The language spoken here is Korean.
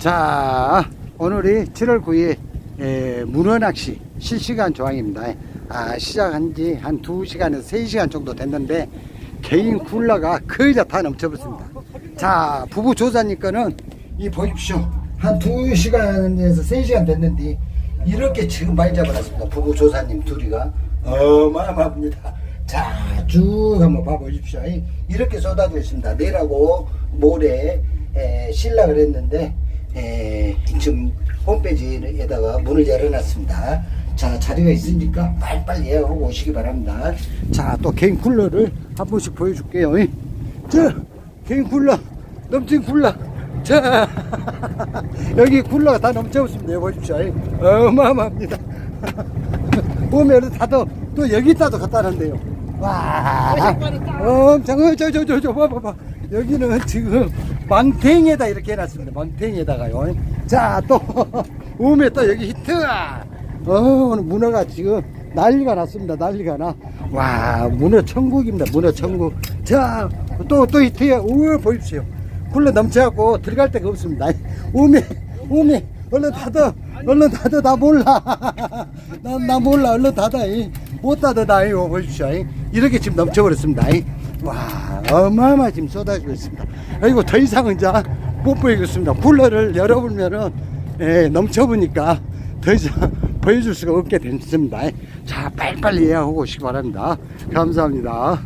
자, 오늘이 7월 9일 에, 문어낚시 실시간 조항입니다. 아, 시작한 지 한 2시간에서 3시간 정도 됐는데 개인 쿨러가 거의 다, 다 넘쳐버렸습니다. 자, 부부 조사님 거는 이 보십시오. 한 2시간에서 3시간 됐는데 이렇게 지금 많이 잡아놨습니다. 부부 조사님 둘이가 어마어마합니다. 자, 쭉 한번 봐보십시오. 이- 이렇게 쏟아져 있습니다. 내일하고 모레 에, 실락을 했는데 에, 지금 홈페이지에다가 문을 열어놨습니다. 자, 자리가 있으니까 빨리빨리 예약하고 오시기 바랍니다. 자, 또 개인 쿨러를 한 번씩 보여줄게요. 이. 자, 개인 쿨러, 넘친 쿨러. 자, 여기 쿨러가 다 넘쳐있습니다. 보십시오. 이. 어마어마합니다. 보면 다도 또 여기다도 갖다 놨는데요. 와, 엄청, 어, 저, 저, 저, 저, 봐봐, 봐. 여기는 지금 망탱에다 이렇게 해놨습니다. 망탱에다가요. 자, 또, 우에 또 여기 히트! 어, 오늘 문어가 지금 난리가 났습니다. 난리가 나. 와, 문어 천국입니다. 문어 천국. 자, 또, 또 히트에, 우에 보십시오. 굴러 넘쳐갖고 들어갈 데가 없습니다. 우메, 우메, 얼른 닫아. 얼른 닫아. 나 몰라. 나, 나 몰라. 얼른 닫아. 이. 못 닫아. 나 이거 보십시오. 이. 이렇게 지금 넘쳐버렸습니다. 이. 와, 어마어마 지금 쏟아지고 있습니다. 그리고 더 이상은 이제 못 보이겠습니다. 쿨러를 열어보면은, 예, 넘쳐보니까 더 이상 보여줄 수가 없게 됐습니다. 자, 빨리빨리 예약하고 오시기 바랍니다. 감사합니다.